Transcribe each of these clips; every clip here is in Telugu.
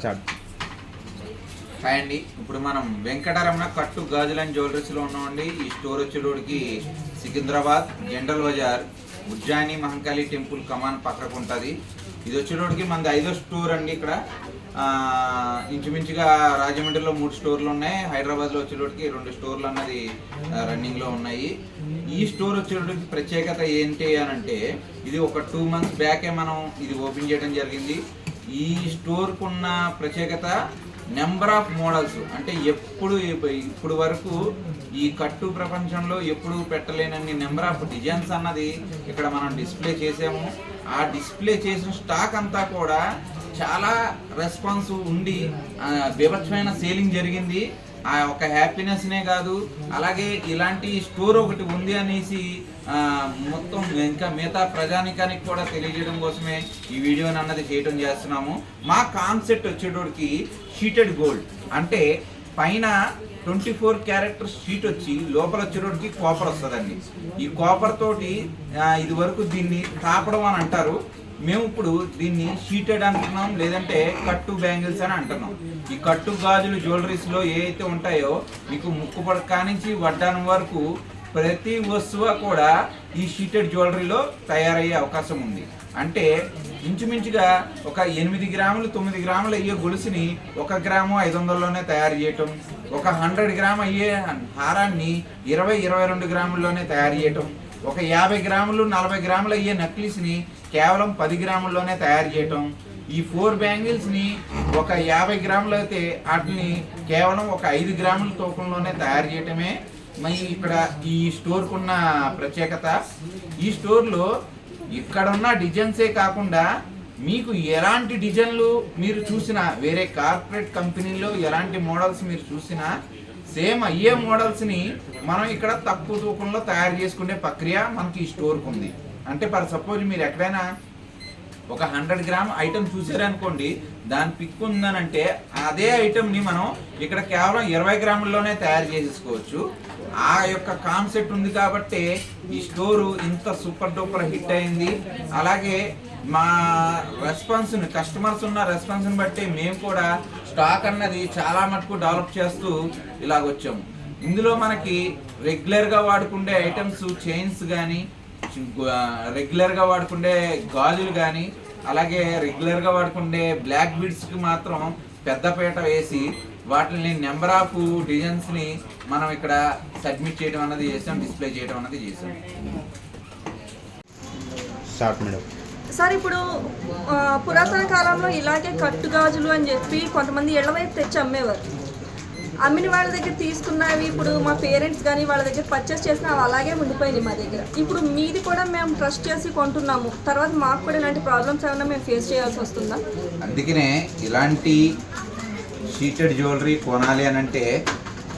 స్టార్ట్. హాయ్ అండి. ఇప్పుడు మనం వెంకటరమణ కట్టు గాజులని జ్యువెలరీస్లో ఉన్నామండి. ఈ స్టోర్ వచ్చేటోడికి సికింద్రాబాద్ జనరల్ బజార్ ఉజ్జాయిని మహంకాళి టెంపుల్ కమాన్ పక్కకు ఉంటుంది. ఇది వచ్చేటోడికి మనది ఐదో స్టోర్ అండి ఇక్కడ. ఇంచుమించుగా రాజమండ్రిలో మూడు స్టోర్లు ఉన్నాయి. హైదరాబాద్లో వచ్చేటోడికి రెండు స్టోర్లు అన్నది రన్నింగ్లో ఉన్నాయి. ఈ స్టోర్ వచ్చేటోడికి ప్రత్యేకత ఏంటి అని అంటే ఇది ఒక టూ మంత్స్ బ్యాకే మనం ఇది ఓపెన్ చేయడం జరిగింది. ఈ స్టోర్కు ఉన్న ప్రత్యేకత నెంబర్ ఆఫ్ మోడల్స్. అంటే ఎప్పుడు ఇప్పుడు వరకు ఈ కట్టు ప్రపంచంలో ఎప్పుడు పెట్టలేనన్ని నెంబర్ ఆఫ్ డిజైన్స్ అన్నది ఇక్కడ మనం డిస్ప్లే చేసాము. ఆ డిస్ప్లే చేసిన స్టాక్ అంతా కూడా చాలా రెస్పాన్స్ ఉండి ఆ, బీభత్సమైన సేలింగ్ జరిగింది. ఆ ఒక హ్యాపీనెస్నే కాదు అలాగే ఇలాంటి స్టోర్ ఒకటి ఉంది అనేసి మొత్తం ఇంకా మిగతా ప్రజానికానికి కూడా తెలియజేయడం కోసమే ఈ వీడియోని అన్నది చేయడం చేస్తున్నాము. మా కాన్సెప్ట్ వచ్చేటోడికి షీటెడ్ గోల్డ్. అంటే పైన ట్వంటీ ఫోర్ క్యారెక్టర్ షీట్ వచ్చి లోపల వచ్చేటోడికి కాపర్ వస్తుందండి. ఈ కాపర్ తోటి ఇది వరకు దీన్ని తాపడం అని అంటారు. మేము ఇప్పుడు దీన్ని షీటెడ్ అంటున్నాం లేదంటే కట్టు బ్యాంగిల్స్ అని అంటున్నాం. ఈ కట్టు గాజులు జ్యువెలరీస్లో ఏ అయితే ఉంటాయో మీకు ముక్కు పడక నుంచి వడ్డానం వరకు ప్రతి వస్తువు కూడా ఈ షీటెడ్ జ్యువెలరీలో తయారయ్యే అవకాశం ఉంది. అంటే ఇంచుమించుగా ఒక ఎనిమిది గ్రాములు తొమ్మిది గ్రాములు అయ్యే గొలుసుని ఒక గ్రాము ఐదు వందల్లోనే తయారు చేయటం ఒక హండ్రెడ్ గ్రామ్ అయ్యే హారాన్ని ఇరవై ఇరవై రెండు గ్రాముల్లోనే తయారు చేయటం ఒక యాభై గ్రాములు నలభై గ్రాములు అయ్యే నెక్లెస్ని కేవలం పది గ్రాముల్లోనే తయారు చేయటం ఈ ఫోర్ బ్యాంగిల్స్ని ఒక యాభై గ్రాములు అయితే వాటిని కేవలం ఒక ఐదు గ్రాముల తూకంలోనే తయారు చేయటమే మరి ఇక్కడ ఈ స్టోర్కు ఉన్న ప్రత్యేకత ఈ స్టోర్లో ఇక్కడ ఉన్న డిజైన్సే కాకుండా మీకు ఎలాంటి డిజైన్లు మీరు చూసినా వేరే కార్పొరేట్ కంపెనీలో ఎలాంటి మోడల్స్ మీరు చూసినా సేమ్ అయ్యే మోడల్స్ని మనం ఇక్కడ తక్కువ తూకంలో తయారు చేసుకునే ప్రక్రియ మనకి ఈ స్టోర్కి ఉంది అంటే ఫర్ సపోజ్ మీరు ఎక్కడైనా ఒక హండ్రెడ్ గ్రామ్ ఐటమ్ చూసారనుకోండి దాని పిక్ ఉందనంటే అదే ఐటమ్ని మనం ఇక్కడ కేవలం ఇరవై గ్రాముల్లోనే తయారు చేసేసుకోవచ్చు. ఆ యొక్క కాన్సెప్ట్ ఉంది కాబట్టి ఈ స్టోరు ఇంత సూపర్ డూపర్ హిట్ అయింది. అలాగే మా రెస్పాన్స్ని కస్టమర్స్ ఉన్న రెస్పాన్స్ని బట్టి మేము కూడా స్టాక్ అన్నది చాలా మటుకు డెవలప్ చేస్తూ ఇలాగొచ్చాము ఇందులో మనకి రెగ్యులర్గా వాడుకుండే ఐటమ్స్ చైన్స్ కానీ రెగ్యులర్గా వాడుకుండే గాజులు కానీ అలాగే రెగ్యులర్గా వాడుకుండే బ్లాక్ బీడ్స్కి మాత్రం పెద్దపీట వేసి వాటిని నెంబర్ ఆఫ్ డిజైన్స్ని మనం ఇక్కడ సబ్మిట్ చేయడం అన్నది చేసాం డిస్ప్లే చేయడం అన్నది చేసాం. స్టార్ట్ మేడం సార్ ఇప్పుడు పురాతన కాలంలో ఇలాగే కట్టు గాజులు అని చెప్పి కొంతమంది ఇళ్ళ వైపు తెచ్చి అమ్మేవారు. అమ్మిన వాళ్ళ దగ్గర తీసుకున్నవి ఇప్పుడు మా పేరెంట్స్ కానీ వాళ్ళ దగ్గర పర్చేస్ చేసిన అవి అలాగే ఉండిపోయింది మా దగ్గర. ఇప్పుడు మీది కూడా మేము ట్రస్ట్ చేసి కొంటున్నాము. తర్వాత మాకు కూడా ఇలాంటి ప్రాబ్లమ్స్ ఏమైనా మేము ఫేస్ చేయాల్సి వస్తుందా? అందుకనే ఇలాంటి సీటెడ్ జ్యువెలరీ కొనాలి అని అంటే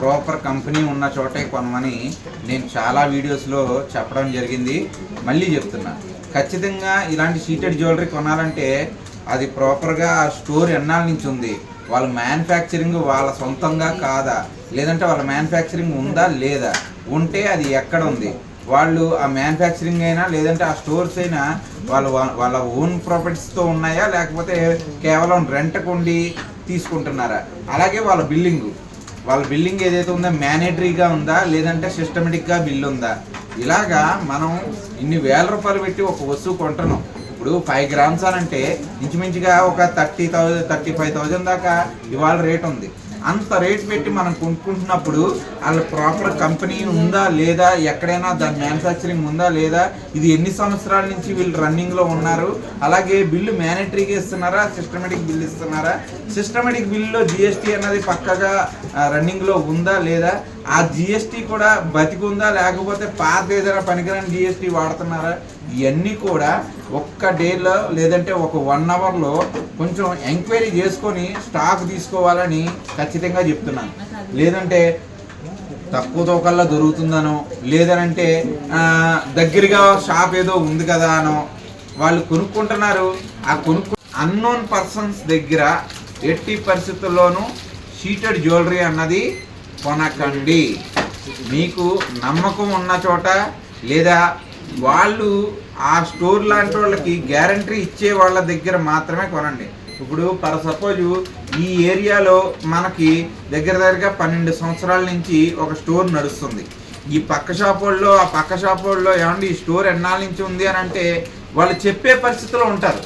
ప్రాపర్ కంపెనీ ఉన్న చోటే కొనమని నేను చాలా వీడియోస్లో చెప్పడం జరిగింది. మళ్ళీ చెప్తున్నా. ఖచ్చితంగా ఇలాంటి సీటెడ్ జ్యువెలరీ కొనాలంటే అది ప్రాపర్గా ఆ స్టోర్ ఎన్నాళ్ళ నుంచి ఉంది? వాళ్ళ మ్యానుఫ్యాక్చరింగ్ వాళ్ళ సొంతంగా కాదా? లేదంటే వాళ్ళ మ్యానుఫ్యాక్చరింగ్ ఉందా లేదా? ఉంటే అది ఎక్కడ ఉంది? వాళ్ళు ఆ మ్యానుఫ్యాక్చరింగ్ అయినా లేదంటే ఆ స్టోర్స్ అయినా వాళ్ళ వాళ్ళ ఓన్ ప్రాపర్టీస్తో ఉన్నాయా? లేకపోతే కేవలం రెంట్కు ఉండి తీసుకుంటున్నారా? అలాగే వాళ్ళ బిల్డింగ్ వాళ్ళ బిల్డింగ్ ఏదైతే ఉందో మేనేటరీగా ఉందా లేదంటే సిస్టమేటిక్గా బిల్ ఉందా? ఇలాగా మనం ఇన్ని వేల రూపాయలు పెట్టి ఒక వస్తువు కొంటున్నాం. ఇప్పుడు ఫైవ్ గ్రామ్స్ అని అంటే ఇంచుమించుగా ఒక thirty thousand thirty five thousand దాకా ఇవాళ రేట్ ఉంది. అంత రేట్ పెట్టి మనం కొనుక్కుంటున్నప్పుడు వాళ్ళ ప్రాపర్ కంపెనీ ఉందా లేదా ఎక్కడైనా దాని మ్యానుఫ్యాక్చరింగ్ ఉందా లేదా ఇది ఎన్ని సంవత్సరాల నుంచి వీళ్ళు రన్నింగ్లో ఉన్నారు అలాగే బిల్లు మ్యానిటరీగా ఇస్తున్నారా సిస్టమేటిక్ బిల్ ఇస్తున్నారా? సిస్టమేటిక్ బిల్లో జిఎస్టీ అన్నది పక్కగా రన్నింగ్లో ఉందా లేదా? ఆ జిఎస్టీ కూడా బతికుందా లేకపోతే పాత ఏదైనా పనికిరాని జిఎస్టీ వాడుతున్నారా? ఇవన్నీ కూడా ఒక్క డేలో లేదంటే ఒక వన్ అవర్లో కొంచెం ఎంక్వైరీ చేసుకొని స్టాక్ తీసుకోవాలని ఖచ్చితంగా చెప్తున్నాను. లేదంటే తక్కువ తోకల్లా దొరుకుతుందనో లేదనంటే దగ్గరగా షాప్ ఏదో ఉంది కదా అనో వాళ్ళు కొనుక్కుంటున్నారు. ఆ కొనుక్కు అన్నోన్ పర్సన్స్ దగ్గర ఎట్టి పరిస్థితుల్లోనూ షీటెడ్ జ్యువెలరీ అన్నది కొనకండి. మీకు నమ్మకం ఉన్న చోట లేదా వాళ్ళు ఆ స్టోర్ లాంటి వాళ్ళకి గ్యారంటీ ఇచ్చే వాళ్ళ దగ్గర మాత్రమే కొనండి. ఇప్పుడు ఫర్ సపోజ్ ఈ ఏరియాలో మనకి దగ్గర దగ్గరగా పన్నెండు సంవత్సరాల నుంచి ఒక స్టోర్ నడుస్తుంది. ఈ పక్క షాప్ వాళ్ళు ఆ పక్క షాప్ వాళ్ళు ఏమంటే ఈ స్టోర్ ఎన్నాళ్ళ నుంచి ఉంది అని అంటే వాళ్ళు చెప్పే పరిస్థితిలో ఉంటారు.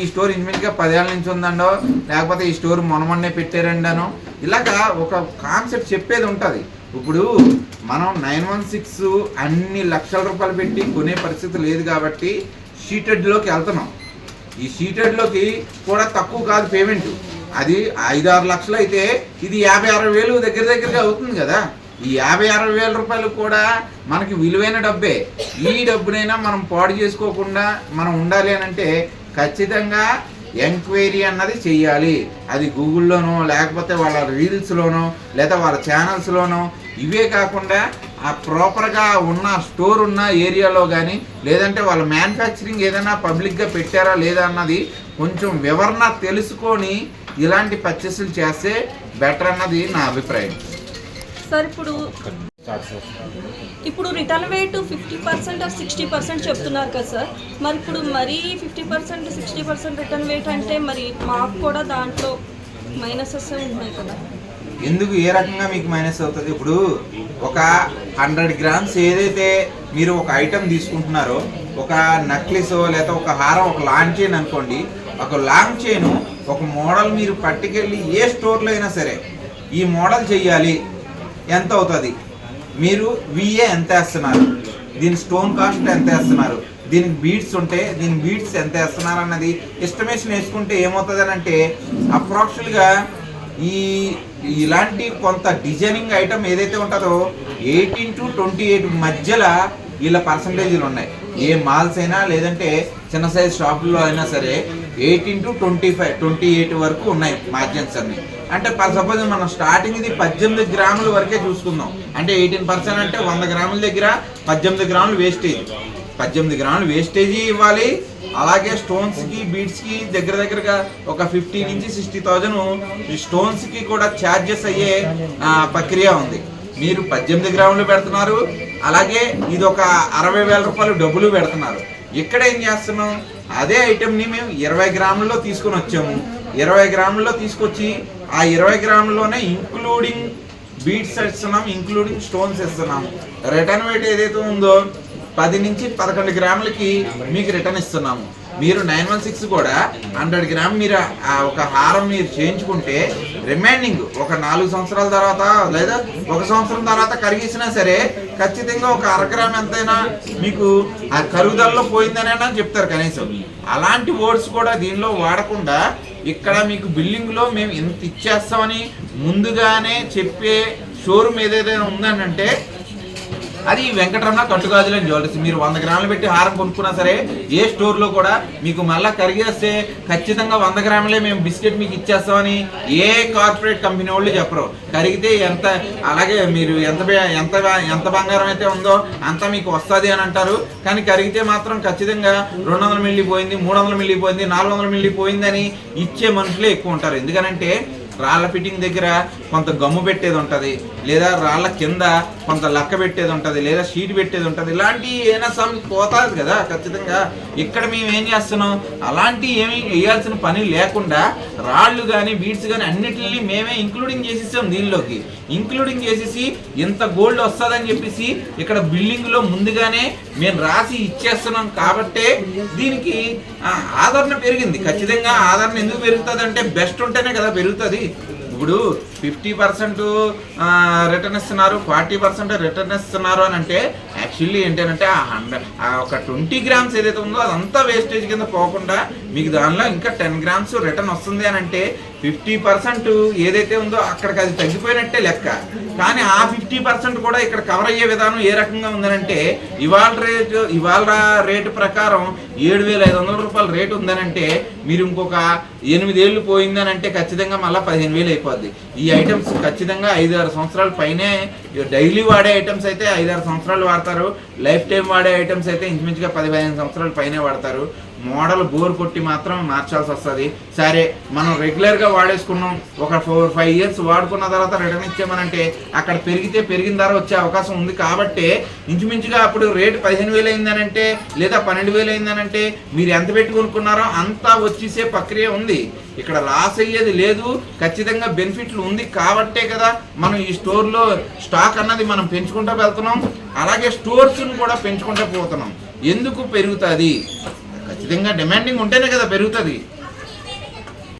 ఈ స్టోర్ ఇంచుమించుగా పదేళ్ళ నుంచి ఉందండో లేకపోతే ఈ స్టోర్ మొనమొన్నే పెట్టారండనో ఇలాగా ఒక కాన్సెప్ట్ చెప్పేది ఉంటుంది. ఇప్పుడు మనం నైన్ వన్ సిక్స్ అన్ని లక్షల రూపాయలు పెట్టి కొనే పరిస్థితి లేదు కాబట్టి షీటెడ్లోకి వెళ్తున్నాం. ఈ షీటెడ్లోకి కూడా తక్కువ కాదు పేమెంట్ అది ఐదు ఆరు లక్షలు అయితే ఇది యాభై అరవై వేలు దగ్గర దగ్గరగా అవుతుంది కదా. ఈ యాభై అరవై వేల రూపాయలు కూడా మనకి విలువైన డబ్బే. ఈ డబ్బునైనా మనం పాడు చేసుకోకుండా మనం ఉండాలి అని అంటే ఖచ్చితంగా ఎంక్వైరీ అన్నది చెయ్యాలి. అది గూగుల్లోనో లేకపోతే వాళ్ళ రీల్స్లోనో లేదా వాళ్ళ ఛానల్స్లోనో ఇవే కాకుండా ఆ ప్రాపర్గా ఉన్న స్టోర్ ఉన్న ఏరియాలో కానీ లేదంటే వాళ్ళ మ్యానుఫ్యాక్చరింగ్ ఏదైనా పబ్లిక్గా పెట్టారా లేదా అన్నది కొంచెం వివరణ తెలుసుకొని ఇలాంటి పర్చేసులు చేస్తే బెటర్ అన్నది నా అభిప్రాయం. సార్ ఇప్పుడు ఇప్పుడు return weight fifty percent of sixty percent చెప్తున్నారు కదా సార్ మరి ఇప్పుడు మరీ fifty percent sixty percent return weight అంటే మరి మాకు కూడా దాంట్లో మైనసెస్ ఉన్నాయి కదా. ఎందుకు ఏ రకంగా మీకు మైనస్ అవుతుంది? ఇప్పుడు ఒక హండ్రెడ్ గ్రామ్స్ ఏదైతే మీరు ఒక ఐటెం తీసుకుంటున్నారో ఒక నక్లెస్ లేదా ఒక హారం ఒక లాంగ్ చైన్ అనుకోండి ఒక లాంగ్ చైన్ ఒక మోడల్ మీరు పట్టుకెళ్ళి ఏ స్టోర్లో అయినా సరే ఈ మోడల్ చేయాలి ఎంత అవుతుంది? మీరు విఏ ఎంత వేస్తున్నారు? దీని స్టోన్ కాస్ట్ ఎంత వేస్తున్నారు? దీనికి బీడ్స్ ఉంటే దీని బీడ్స్ ఎంత వేస్తున్నారు అన్నది ఎస్టిమేషన్ వేసుకుంటే ఏమవుతుంది అని అంటే అప్రాక్సిమేట్గా ఈ ఇలాంటి కొంత డిజైనింగ్ ఐటమ్ ఏదైతే ఉంటుందో ఎయిటీన్ టు ట్వంటీ ఎయిట్ మధ్యలో వీళ్ళ పర్సంటేజీలు ఉన్నాయి. ఏ మాల్స్ అయినా లేదంటే చిన్న సైజ్ షాపుల్లో అయినా సరే eighteen to twenty five twenty eight వరకు ఉన్నాయి మార్జిన్స్ అన్ని. అంటే సపోజ్ మనం స్టార్టింగ్ ఇది పద్దెనిమిది గ్రాముల వరకే చూసుకుందాం. అంటే ఎయిటీన్ పర్సెంట్ అంటే వంద గ్రాముల దగ్గర పద్దెనిమిది గ్రాములు వేస్టేజ్ పద్దెనిమిది గ్రాములు వేస్టేజీ ఇవ్వాలి అలాగే స్టోన్స్కి బీడ్స్కి దగ్గర దగ్గరగా ఒక ఫిఫ్టీ నుంచి సిక్స్టీ థౌజండ్ స్టోన్స్కి కూడా ఛార్జెస్ అయ్యే ప్రక్రియ ఉంది. మీరు పద్దెనిమిది గ్రాములు పెడుతున్నారు అలాగే ఇది ఒక అరవై వేల రూపాయలు డబ్బులు పెడుతున్నారు. ఇక్కడ ఏం చేస్తున్నాం? అదే ఐటెంని మేము ఇరవై గ్రాములలో తీసుకొని వచ్చాము. ఇరవై గ్రాములలో తీసుకొచ్చి ఆ ఇరవై గ్రాముల్లోనే ఇంక్లూడింగ్ బీట్స్ ఇస్తున్నాం ఇంక్లూడింగ్ స్టోన్స్ ఇస్తున్నాం రిటర్న్ వెయిట్ ఏదైతే ఉందో పది నుంచి పదకొండు గ్రాములకి మీకు రిటర్న్ ఇస్తున్నాము. మీరు నైన్ వన్ సిక్స్ కూడా హండ్రెడ్ గ్రామ్ మీరు ఆ ఒక హారం మీరు చేయించుకుంటే రిమైండింగ్ ఒక నాలుగు సంవత్సరాల తర్వాత లేదా ఒక సంవత్సరం తర్వాత కరిగిసినా సరే ఖచ్చితంగా ఒక అర గ్రామ్ ఎంతైనా మీకు ఆ కరుగుదలలో పోయిందనైనా చెప్తారు కనీసం. అలాంటి ఓట్స్ కూడా దీనిలో వాడకుండా ఇక్కడ మీకు బిల్డింగ్లో మేము ఇంత ఇచ్చేస్తామని ముందుగానే చెప్పే షోరూమ్ ఏదైనా ఉందని అంటే అది వెంకటరమణ కట్టుగాజులని జ్యువెలర్స్ మీరు వంద గ్రాములు పెట్టి హారం కొనుక్కున్నా సరే ఏ స్టోర్లో కూడా మీకు మళ్ళా కరిగేస్తే ఖచ్చితంగా వంద గ్రాములే మేము బిస్కెట్ మీకు ఇచ్చేస్తామని ఏ కార్పొరేట్ కంపెనీ వాళ్ళు చెప్పరు. కరిగితే ఎంత అలాగే మీరు ఎంత ఎంత ఎంత బంగారం అయితే ఉందో అంత మీకు వస్తుంది అని అంటారు. కానీ కరిగితే మాత్రం ఖచ్చితంగా రెండు వందల మిల్లీ పోయింది మూడు వందల మిల్లి పోయింది నాలుగు వందల మిల్లి పోయిందని ఇచ్చే మనుషులే ఎక్కువ ఉంటారు. ఎందుకనంటే రాళ్ళ ఫిట్టింగ్ దగ్గర కొంత గమ్ము పెట్టేది ఉంటుంది లేదా రాళ్ళ కింద కొంత లక్క పెట్టేది ఉంటుంది లేదా షీట్ పెట్టేది ఉంటుంది. ఇలాంటి ఏమైనా సమ్ పోతుంది కదా ఖచ్చితంగా. ఇక్కడ మేము ఏం చేస్తున్నాం? అలాంటి ఏమి వేయాల్సిన పని లేకుండా రాళ్ళు కానీ బీడ్స్ కానీ అన్నిటిని మేమే ఇంక్లూడింగ్ చేసేసాం దీనిలోకి. ఇంక్లూడింగ్ చేసేసి ఇంత గోల్డ్ వస్తుందని చెప్పేసి ఇక్కడ బిల్డింగ్లో ముందుగానే మేము రాసి ఇచ్చేస్తున్నాం కాబట్టే దీనికి ఆదరణ పెరిగింది. ఖచ్చితంగా ఆదరణ ఎందుకు పెరుగుతుంది అంటే బెస్ట్ ఉంటేనే కదా పెరుగుతుంది. ఇప్పుడు ఫిఫ్టీ పర్సెంట్ రిటర్న్ ఇస్తున్నారు ఫార్టీ పర్సెంట్ రిటర్న్ ఇస్తున్నారు అని అంటే యాక్చువల్లీ ఏంటంటే ఆ హండ్రెడ్ ఆ ఒక ట్వంటీ గ్రామ్స్ ఏదైతే ఉందో అదంతా వేస్టేజ్ కింద పోకుండా మీకు దానిలో ఇంకా టెన్ గ్రామ్స్ రిటర్న్ వస్తుంది అని అంటే ఫిఫ్టీ పర్సెంట్ ఏదైతే ఉందో అక్కడికి అది తగ్గిపోయినట్టే లెక్క. కానీ ఆ ఫిఫ్టీ పర్సెంట్ కూడా ఇక్కడ కవర్ అయ్యే విధానం ఏ రకంగా ఉందనంటే ఇవాళ రేటు ఇవాళ రేటు ప్రకారం ఏడు వేల ఐదు వందల రూపాయల రేటు ఉందనంటే మీరు ఇంకొక ఎనిమిదేళ్ళు పోయిందనంటే ఖచ్చితంగా మళ్ళీ పదిహేను వేలు అయిపోద్ది. ఈ ఐటమ్స్ ఖచ్చితంగా ఐదు ఆరు సంవత్సరాల పైనే డైలీ వాడే ఐటమ్స్ అయితే ఐదు ఆరు సంవత్సరాలు వాడతారు. లైఫ్ టైం వాడే ఐటమ్స్ అయితే ఇంచుమించుగా పది పదిహేను సంవత్సరాల పైనే వాడతారు. మోడల్ బోర్ కొట్టి మాత్రం మార్చాల్సి వస్తుంది. సరే మనం రెగ్యులర్గా వాడేసుకున్నాం. ఒక ఫోర్ ఫైవ్ ఇయర్స్ వాడుకున్న తర్వాత రిటర్న్ ఇచ్చామనంటే అక్కడ పెరిగితే పెరిగిన ధర వచ్చే అవకాశం ఉంది కాబట్టి ఇంచుమించుగా అప్పుడు రేటు పదిహేను వేలు అయిందనంటే లేదా పన్నెండు వేలు అయిందనంటే మీరు ఎంత పెట్టి కొనుక్కున్నారో అంతా వచ్చేసే ప్రక్రియ ఉంది. ఇక్కడ లాస్ అయ్యేది లేదు. ఖచ్చితంగా బెనిఫిట్లు ఉంది కాబట్టే కదా మనం ఈ స్టోర్లో స్టాక్ అన్నది మనం పెంచుకుంటూ వెళ్తున్నాం. అలాగే స్టోర్స్ని కూడా పెంచుకుంటూ పోతున్నాం. ఎందుకు పెరుగుతుంది? విధంగా డిమాండింగ్ ఉంటేనే కదా పెరుగుతుంది.